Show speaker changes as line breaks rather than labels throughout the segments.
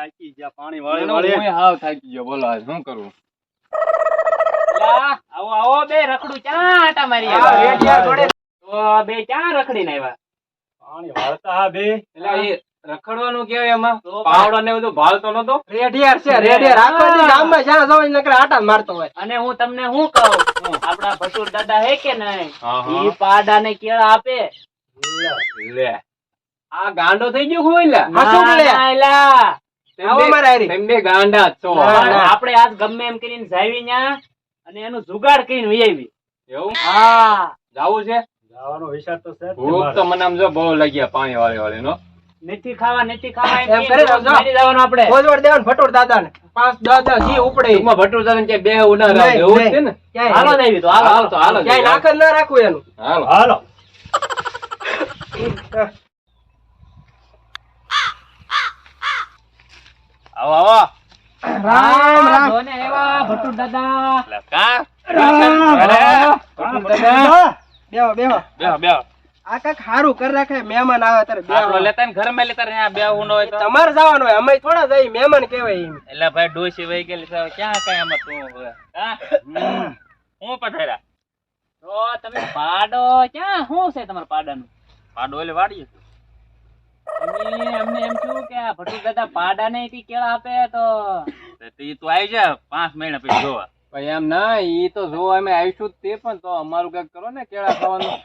થાકી ગયા પાણી
વાળે
વાળે.
હું હાવ થાકી ગયો બોલો આજ શું કરું
લા, આવો આવો બે રખડું ક્યાં આટા મારી. તો બે ક્યાં રખડીને આવ્યા.
પાણી વાળતા હા બે.
એટલે એ રખડવાનું કેવાય એમાં. પાવડો ને બધું ભાળતો નતો.
રેડિયાર છે રેડિયાર આખો ગામમાં જ્યાં જાવ નકર આટા મારતો હોય.
અને હું તમને શું કહું? આપડા ભસુર દાદા હે કે નહીં. ઈ પાડા ને કેળા આપે.
લે. આ ગાંડો થઈ ગયો હોય લે.
હસું
ના,
લે.
ના, એલા.
તેમ
આવો મારા હારી.
તેમ ગાંડા જ છો.
ના, ના.
આપણે આજ ગમે એમ કરીને જાવી ન્યા અને એનું જુગાડ કરીને વહી આવી.
એવું?
હા.
જાવું છે?
જવાનો વિચાર તો છે જ
ભૂખ. તો મને આમ જો બહુ લાગ્યા પાણી વાળી વાળી નો?
નથી ખાવા નથી ખાવા
એમ
એમ
કરી
કરીને
દો, જો.
જવાનું આપણે.
ગોજવડ દેવાનું ભટુર દાદા પાંચ દસ દસ જી ઉપડે.
ટૂંકમાં ભટુર દાદા ને બે ઉના રાખ.
નહીં,
એવું જ છે ને?
ક્યાંય
હાલો
નહીં.
દેવી તો હાલો
હાલો તો હાલો
ક્યાંય નાક જ ના રાખવું એનું.
હાલો.
હાલો.
આવો આવો.
રામ રામ.
જો એવા ભટુર દાદા.
લકા
રામ.
અરે, ભટુર દાદા.
બેહો બેહો
બેહો. બેહો
આ કાક હારું કરી રાખે મહેમાન આવે તારે
બે
બેહો
લેતા ને ઘરમાં લેતા ને આ બે ઊંડો હોય તો?
તમારે જવાનું હોય અમે થોડા જઈ મહેમાન કહેવાય એમ.
એટલે ભાઈ ડોસી વહી ગયેલી છે, ક્યાં કઈ આમાં તું હોય હા? હું પથાર્યા તો તમે પાડો ક્યાં? શું છે તમારા પાડાનું? પાડો એટલે વાડીએ. અમે એમ થયું કે આ ભટુ દાદા પાડા ને કેળા આપે તો ઈ તું આવી જા પાંચ મહિના પછી જોવા.
ભાઈ એમ ના ઈ તો જો અમે આવીશું તે પણ તો અમારું કંઈક કરો ને કેળા ખાવાનું.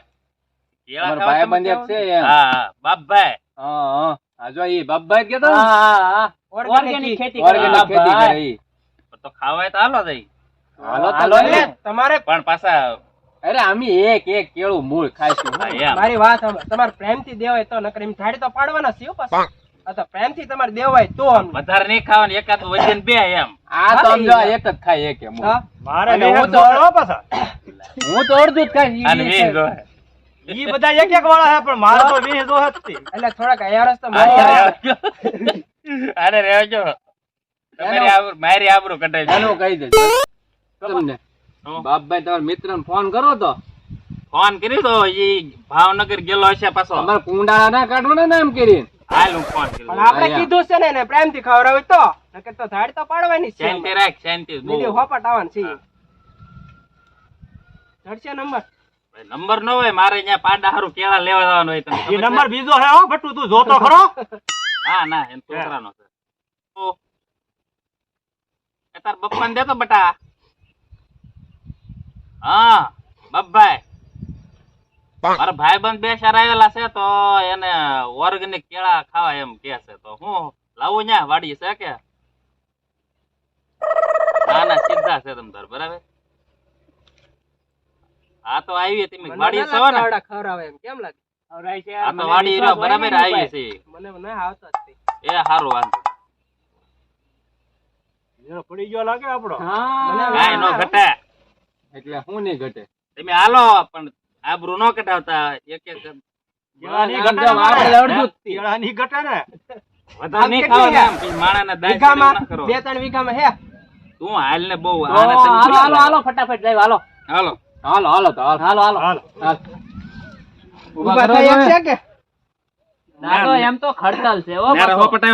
કેળા
અમારા
ખાવા
ભાઈબંધ
તમે
એક છે
હા હા બાપભાઈ.
હા હા. આ જો ઈ બાપભાઈ જ
હા હા હા. ઓર્ગેનિક ખેતી
Organic ખેતી કરે
તો ખાવાય તો હાલો
તો.
ને.
તમારે
પણ પાછા
અરે અમે એક એક કેળું મૂળ ખાઈશું.
મારી વાત. તમારે પ્રેમથી દેવાય તો નકર એમ ધાડી તો પાડવાના છે હો પાછા. તો પ્રેમથી તમારે દેવાય તો.
વધારે નહીં ખાવાનું એકાદ વજન બે એમ.
આ તો એક જ ખાય એક એમ.
મારે
હું તો-
પાછા.
હું તો અડધું જ ખાઈ ઈ
બધા એક એક વાળા હે પણ મારે તો વીસ દો હતી.
એટલે થોડાક અયારસ તો
અરે
મારી
અરે રહેજો. તમારી આબરૂ- મારી આબરૂ કઢાઈ.
એનું કહી દેજો. તમને? બાપભાઈ તમારા મિત્ર ફોન કરો તો.
ફોન કર્યો તો એ ભાવનગર ગયેલો હશે પાછો.
અમારે કુંડાળા ના કાઢો ને એમ કરી
હાલ હું ફોન કર્યો
આપણે કીધું છે ને એને પ્રેમથી ખવડાવે તો. નકર તો ધાડ તો પાડવાની છે
શાંતિ રાખ શાંતિ.
બીજી હોપટ આવવાની છે. ધડશે નંબર?
નંબર ન હોય મારે અહીંયા પાડા હારું કેળા લેવા જવાનું હોય તને
નંબર બીજો હે હો ભટ્ટુ તું જોતો ખરો.
ના ના એમ છોકરાનો છે. તાર બપ્પાને દેતો બટા. હા બપ્પાઈ મારા ભાઈબંધ બે ચાર છે તો એને ઓર્ગેનિક કેળા ખાવા એમ કે છે. તો હું લાવું ન્યા વાડી છે કે? ના ના સીધા છે તમ તાર બરાબર? હા તો આવી તમે વાડી છો ને
ખવડાવે એમ કેમ લાગે?
આ તો વાડી રહ્યો બરાબર આવી છે
મને ના આવતો
એ હારું વાંધો.
પડી ગયો લાગે આપણો.
મને
નો ઘટે.
એટલે હું નહીં ઘટે.
તમે હાલો પણ આબરૂ નો કટાવતા એક એક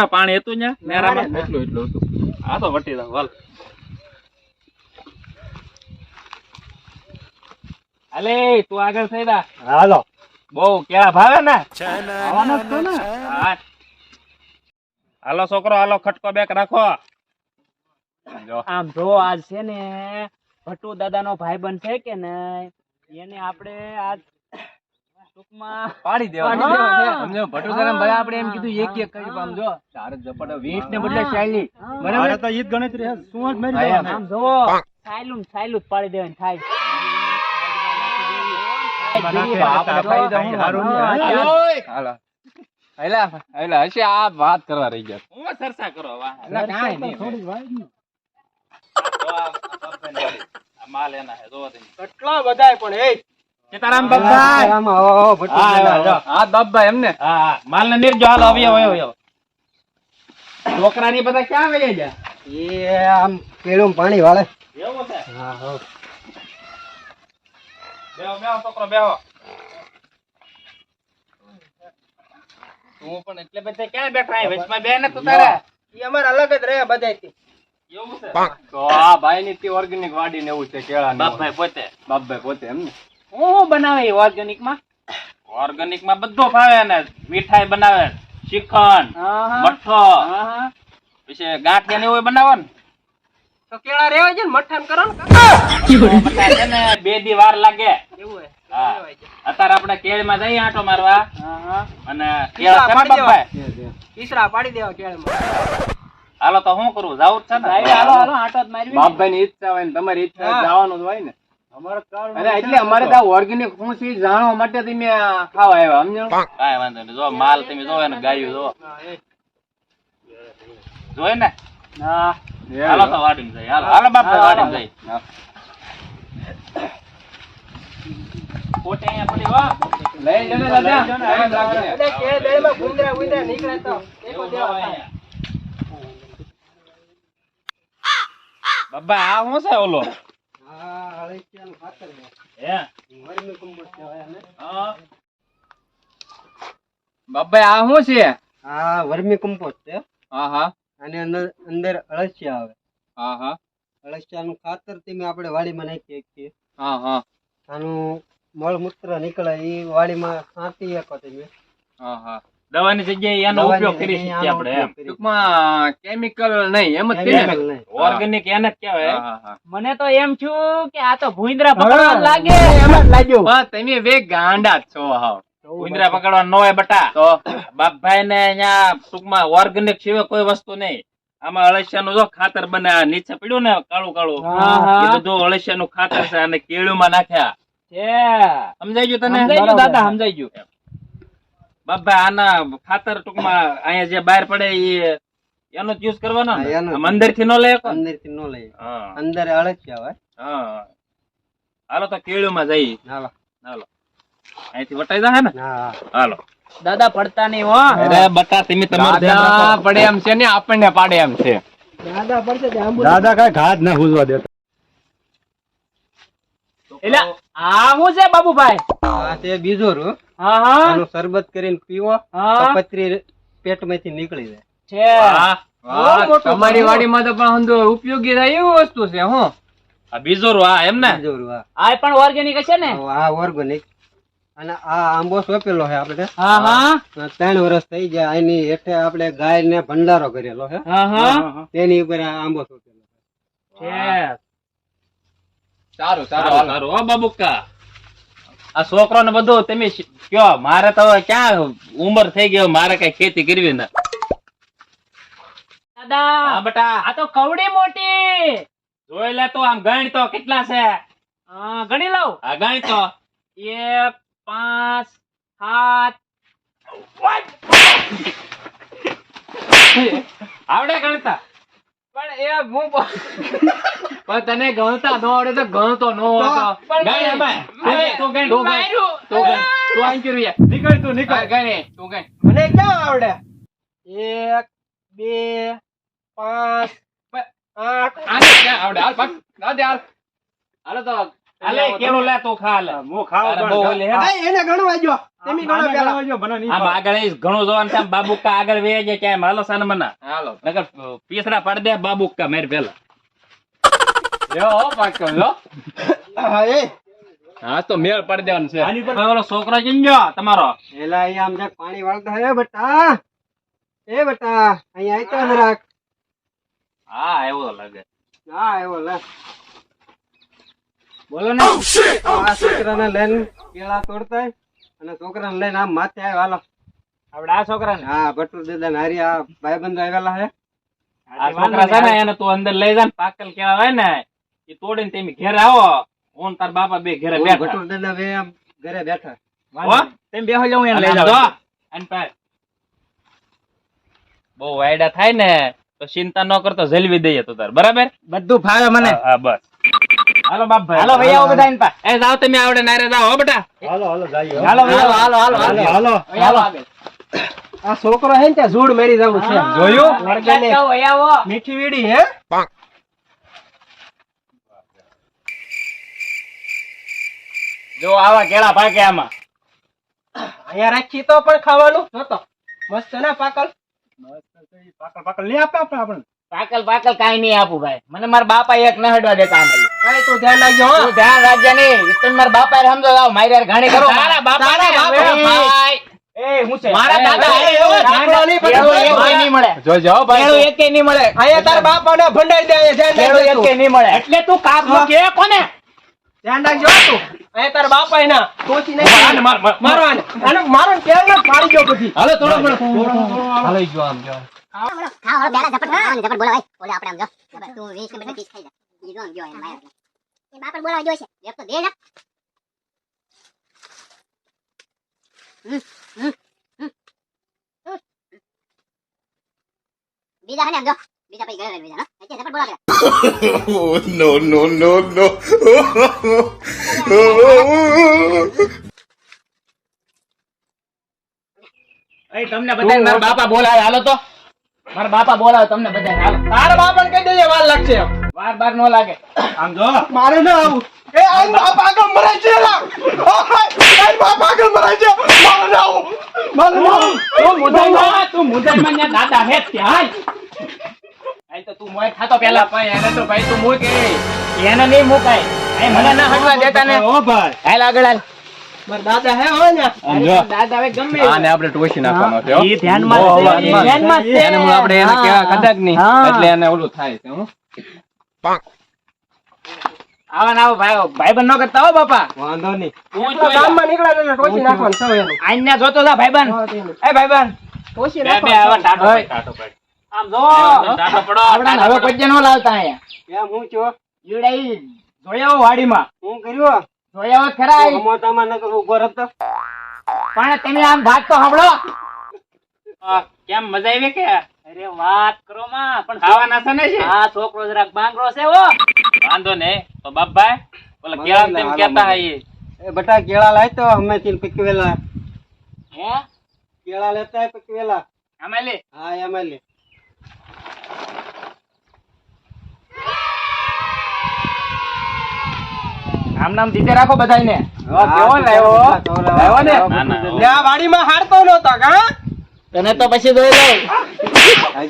પાણી હતું
એટલું એટલું હતું. આ તો વટી દઉં હાલ. અલે તું આગળ થઈ દા
હાલો.
બહુ કેળા ભાવે ને? આવવાનો જ છો ને? હાલો છોકરો હાલો ખટકો બેક રાખો. આમ જો આજ છે ને ભટ્ટુ દાદા નો ભાઈબંધ છે કે ને એને આપણે આજ
પાડી દેવા. સમજો ભાઈ આપણે એમ કીધું એક એક કરી આમ જો ચાર ઝપટ વીસ ને બદલે ચાલી
મારે
બરાબર?
તો ઈદ ગણતરી હે શું જ મારી.
આમ જો સાયલું સાયલું જ પાડી દેવાનું થાય.
વાત કરવા રહી ગયા.
હું સરસા કરો વાહ.
એલા કાંઈ નહીં
થોડી વાર નહીં.
જો આ આ માલ એના હે જોવો
કેટલા પણ એ
બાપા.
હો,
બાપા એમને.
હા માલ ને નિર્જો હાલો છોકરા ની બધા ક્યાં વહી ગયા?
એ આમ કેળું પાણી વાળે.
એવું છે?
હા હો.
બેહો બેહો છોકરો બેહો. તું પણ એટલે બધે ક્યાં બેઠા હે વચમાં બે ને તું તારા?
ઈ અમાર અલગ જ રહે બધાયથી.
એવું છે?
તો આ ભાઈ ની ઓર્ગેનિક વાડી ને એવું છે કેળા
બાપભાઈ પોતે.
બાપભાઈ પોતે એમ ને?
હું બનાવે ઓર્ગેનિકમાં? ઓર્ગેનિકમાં બધું ભાવે ને મીઠાઈ બનાવે શ્રીખંડ મઠ્ઠો પછી ગાંઠિયા ને એવું બનાવે ને
તો કેળા રેવાય છે ને મઠાન કરો ને કાકા.
તો બધા છે ને બે દી વાર લાગે.
એવું હે.
અત્યારે આપણે કેળમાં જઈએ આંટો મારવા. અને કેળા
પાડી
બાપભાઈ?
ઈસરા પાડી દેવા કેળમાં.
હાલો તો શું કરું? જવું જ છે ને?
હાલો, હાલો,
બાપભાઈ ની ઈચ્છા હોય ને તમારી ઈચ્છા જવાનું જ હોય ને.
અમારે
એટલે અમારે તો ઓર્ગેનિક શું છે જાણવા માટે તમે ખાવા આવ્યા સમજો
કાંઈ વાંધો નહીં. જો માલ તમે જોવો ને ગાયું જોઈ ને? હાલો તો વાડીમાં જઈએ હાલો હાલો બાપભાઈ વાડીમાં જઈએ પોતે અહીંયા પડી હો
લઈ લો દાદા ટાઈમ લાગે ને.
બધા કેળ બેળમાં ગુંદરા ગુંદરા નીકળે તો એકો દેવા
જોવો
થાય.
અહીંયા. બાબા આ શું છે ઓલો?
હા, ખાતર કહેવાય
આ શું છે?
હા વર્મી કમ્પોસ્ટ છે.
હા હા.
આની અંદર અળસિયા આવે.
હા હા.
અળસિયાનું ખાતર તમે આપણે વાડીમાં નાખીએ છીએ.
હા હા.
આનું મળમૂત્ર નીકળે એ વાડીમાં છાંટી શકો તમે
હા હા. દવાની જગ્યાએ એનો ઉપયોગ કરી શકીએ આપણે એમ.
ટૂંકમાં કેમિકલ નહીં એમ જ છે
નહીં.
ઓર્ગેનિક એને જ કહેવાય.
હા, હા,
મને તો એમ છું કે આ તો ભૂંદરા પકડવા લાગે.
એમ જ લાગ્યું.
હા. તમે બે ગાંડા જ છો હાવ.
ઉંદરા પકડવા ન હોય બટા.
તો?
બાપભાઈ ને અહીંયા ટૂંકમાં ઓર્ગેનિક સિવાય કોઈ વસ્તુ નહીં. આમાં અળસિયા નું જો ખાતર બને આ નીચે પડ્યું ને કાળું કાળું. એ બધું અળસિયાનું ખાતર છે અને કેળુમાં નાખ્યા. સમજાઈ ગયું તને?
સમજાઈ ગયું દાદા સમજાઈ ગયું.
બાપભાઈ આના ખાતર ટૂંકમાં અહીંયા જે બહાર પડે એ એનો જ યુઝ કરવાનો
હા,
અંદરથી નો લે શકો
અંદરથી નો લઈએ
હા.
અંદર અળસિયા હોય.
હા. હાલો તો કેળુમાં જઈ
હાલો.
હાલો. અહીંથી વટાઈ જાય ને? હાલો.
દાદા પડતા નહીં હો.
અરે બટા તમે તમારું
દાદા પડે એમ છે ને આપણને પાડે એમ છે.
દાદા પડશે
દાદા કઈ ઘાત ના હુજવા દેતા.
એટલે આ હું છે બાબુભાઈ?
આ તે બીજો રૂ
હા હા.
આનો શરબત કરીને પીવો
હા.
પથરી પેટમાંથી નીકળી જાય.
છે.
હા
વાહ, તમારી વાડીમાં તો પણ ઉપયોગી થાય એવી વસ્તુ છે હું.
આ બીજો રૂ આ એમ ને?
બીજો રૂ
આ પણ ઓર્ગેનિક છે ને?
હા ઓર્ગેનિક અને આ આંબો સોપેલો છે આપણે.
હા હા.
ત્રણ વર્ષ થઈ ગયા એની હેઠે આપણે ગાય ને ભંડારો કરેલો છે.
હા હા.
તેની ઉપર આ આંબો સોપેલો છે.
છે.
સારું
સારું સારું હો બાબુકા આ છોકરો ને બધું તમે કયો મારે તો ક્યાં ઉંમર થઈ ગયો મારે કઈ ખેતી કરવી ને. હા
દાદા
બટા.
આ તો કવડી મોટી.
જોઈ લે તો આમ ગણ તો કેટલા છે?
ગણી લઉં.
આ ગણ તો.
એક પાંચ સાત.
આવડે ગણતા.
પણ એ હું પણ તને ગણતા ન આવડે તો ગણતો ન હતો
ગણ એમાં. તું ગણ, તું ગણ, તું ગણ. તું ગણ. કર્યું યાર.
નીકળ તું નીકળ.
ગણ, ગણ તું ગણ.
મને ક્યાં આવડે? એક બે પાંચ આઠ.
આને ક્યાં આવડે? હાલ પાક દાદે હાલ. હાલો તો.
હાલે કેળું લે તો ખા લે
હું ખાવા.
આ એને ગણવા જો. તમે ગણો પેલા
આમ આગળ ઘણો ઘણું છે બાબુકા આગળ વે જે કે હાલો સાન મના.
હાલો.
નકર પીસરા પડ દે બાબુકા મેર પેલા
યો હો પાક લો.
હા એ.
હા તો મેળ પડી દેવાનું છે.
આની પર ઓલો છોકરો ચીંજો તમારો.
એલા અહીંયા આમ જાક પાણી વાળતા હે બટા. એ બટા અહીંયા આયતો જરાક
હા એવો લાગે.
હા એવો લે
બોલો ને.
આ છોકરાને લઈને કેળા તોડતા અને છોકરાને લઈને આમ માથે આવ્યો. હાલો.
આપડે આ છોકરાને?
હા ભટ્ટુ દાદા ને હારી આ ભાઈબંધો આવેલા
આ છોકરા છે ને એને તું અંદર લઈ જા ને પાકલ કેળા હોય ને એ તોડીને તમે ઘેર આવો. હું તાર બાપા બે ઘેરે બેઠા.
ભટ્ટુ દાદા બે આમ ઘરે બેઠા.
હો?
તેમ બેહો જાઉં એને લઈ જાવ.
બહુ વાયડા થાય ને તો ચિંતા ન કરતો જલવી દઈએ તું તાર. બરાબર?
બધું ફાવે મને.
હા બસ. હાલો બાપ ભાઈ.
હાલો ભાઈ આવો બધા ઇન પા
એ જાઓ તમે આવડે નારે જાઓ હો બેટા.
હાલો હાલો જઈએ
હાલો હાલો હાલો હાલો
હાલો હાલો.
હાલો.
આ છોકરો હે ને ત્યાં ઝૂડ મેરી જવું છે.
જોયું.
મીઠી વીડી હે?
જો આવા કેળા પાકે આમાં.
અહીંયા રાખી તો પણ ખાવાનું. જોતો મસ્ત છે ને પાકલ?
પાકલ પાકલ લઈ આપે આપણે. આપણે
પાકલ પાકલ કાઈ નહીં આપું ભાઈ. મને મારા બાપા એક ન હડવા દેતા આમાં
તું ધ્યાન રાખજો હો.
ધ્યાન રાખજે નહીં. તમે મારા બાપા સમજો મારી યાર ઘાણી કરો.
તારા બાપા. ને ભાઈ.
એ હું છે?
મારા દાદા
એ,
એવો
એ,
નહીં
મળે
જોજો હો
કેળું એકેય નહીં મળે.
અહીંયા તારા બાપાને ભંડાઈ દે ધ્યાન રાખજો તું.
એકેય નહીં મળે.
એટલે તું કાગમાં કે કોને?
ધ્યાન રાખજો તું. અહીંયા તારા બાપા એના ટોચી નહીં
માર, માર, માર.
મારો આને આને મારો ને ને પાડી ગયો બધી.
હાલો થોડો થોડો. હાલો જો આમ જો
ખાવા વાળો બેડા ઝપટ હા ઝપટ બોલાવાય આપણે આમ જો. તું 20 કે 25 ખાઈ જા. ઈ જો એમ માર એ બાપર બોલાવા જોઈશે. એક તો દે. હમ. બીજા હને જો. બીજા પછી ગયો બીજા હા. એટલે ઝપટ બોલાવે
નો નો નો.
એ તમને બધાને મારા બાપા બોલાવે. હાલો તો. મારા બાપા બોલાવે તમને બધાને. હાલો.
તારા બાપાને કહી દેજે વાર લાગશે
વાર બાર નો લાગે.
આમ જો.
મારે ના આવું. એ આ બાપ આગળ મરાય છે આ બાપ આગળ મરાય છે. મારે ના આવું. મારે ના આવું.
તું મુદાઈમાં તું મુદાઈમાં ને દાદા હે ત્યાં. આઈ તો તું મોય ખાતો પેલા
ભાઈ એને તો ભાઈ તું મૂક
એને નહીં મુકાય. એ મને ના હટવા દેતા ને.
હો ભાઈ.
હાલ આગળ હાલ.
દાદા હે હો ને
દાદા હવે ગમે
આને આપણે ટોશી નાખવાનો છે
એ ધ્યાનમાં ધ્યાનમાં છે.
એને આપણે એને કેવા કદાચ નહીં એટલે એને ઓલું થાય છે હું.
આવા ના ભાઈ ભાઈ ભાઈબંધ નો કરતા હો બાપા.
વાંધો નહીં.
એટલા ગામમાં નીકળે એટલે ટોચી નાખવાનું સૌ એનું.
આઈને જોતો જા ભાઈબંધ.
હા,
એ ભાઈ ભાઈબંધ.
ટોચી
બે બે આવા ટાટો ભાઈ, ટાટો ભાઈ.
આમ જો.
ટાટો પડો
આપણે હવે પજ્જે નો લાવતા અહીંયા.
કેમ હું છો
જોડાઈ ઈ જોયા હો વાડીમાં.
હું કર્યું?
જોયા હો ખરા ઈ.
ન કરું ઊભો રહેતો.
પણ તમે આમ વાત તો સાંભળો.
કેમ મજા આવી કે?
અરે વાત કરો માં પણ
ખાવાના છે ને
આ છોકરો જરાક બાંગરો છે ઓ
વાંધો નહીં. તો બાપભાઈ ઓલા કેળા તેમ
કેતા
કહેતા
એ બટા કેળા લાય તો અમે તીન પકવેલા
હે?
કેળા લેતા પકવેલા
લે
હા એમાં લે
આમ નામ દીધે રાખો બધાયને.
હા,
કેવો લાવ્યો? લાવ્યો ને?
ના,
વાડી માં વાડીમાં હારતો નતો કા?
તને તો પછી દોઈ લઉં.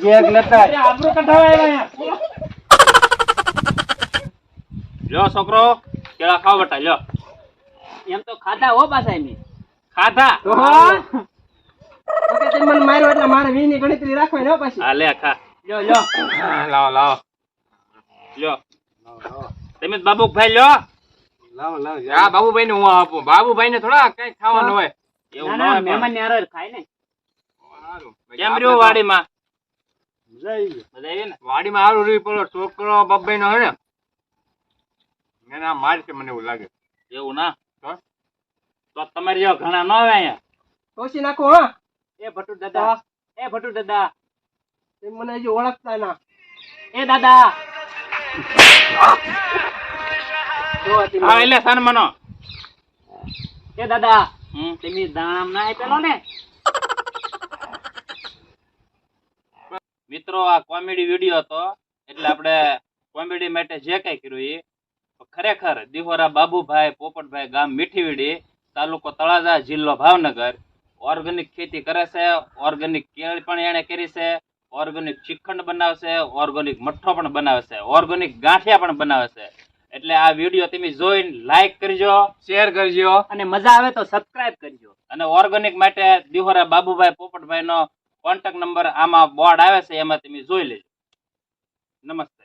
હજી એક લેતા.
આબરૂ અહીંયા.
લ્યો છોકરો કેળા ખાવ બટા લ્યો.
એમ તો ખાધા હો પાછા એમ
ખાધા?
તો મને માર્યો એટલે મારે વીની ગણતરી રાખવાની હો પાછી.
હા લે ખા.
લ્યો લ્યો.
હા, લાવો લાવો. લ્યો. તમે જ બાબુભાઈ લ્યો.
લાવો લાવો
હા બાબુભાઈ ને હું આપું. બાબુભાઈ ને થોડા કઈ ખાવાનું હોય.
એવું
ના મહેમાન ને ખાય ને.
કેમ રહ્યું વાડીમાં?
મજા આવી
મજા આવી ને?
વાડીમાં સારું રહ્યું પેલો છોકરો બાબાઈ નો હે ને? એને આ મારશે મને એવું લાગે.
એવું ના? તો તમારે જેવા ઘણા ન આવે અહીંયા?
ટોચી નાખો હા.
એ ભટુ દાદા એ ભટુ દાદા.
તે મને હજી ઓળખતા ના.
એ દાદા.
હા એટલે સન્માનો.
એ દાદા.
હમ.
તમે દાણામ ના આપેલો ને?
મિત્રો આ કોમેડી વીડિયો હતો. એટલે આપણે કોમેડી માટે જે કઈ કર્યું એ ખરેખર દિહોરા બાબુભાઈ પોપટભાઈ ગામ મીઠીવીડી તાલુકો તળાજા જિલ્લો ભાવનગર ઓર્ગેનિક ખેતી કરે છે ઓર્ગેનિક કેળ પણ એને કરી છે ઓર્ગેનિક શ્રીખંડ બનાવશે ઓર્ગેનિક મઠ્ઠો પણ બનાવે છે ઓર્ગેનિક ગાંઠિયા પણ બનાવે છે એટલે આ વીડિયો તમે જોઈને લાઈક કરજો.
શેર કરજો.
અને મજા આવે તો સબસ્ક્રાઇબ કરજો.
અને ઓર્ગેનિક માટે દિહોરા બાબુભાઈ પોપટભાઈ નો કોન્ટેક્ટ નંબર આમાં બોર્ડ આવે છે એમાં તમે જોઈ લેજો. નમસ્તે.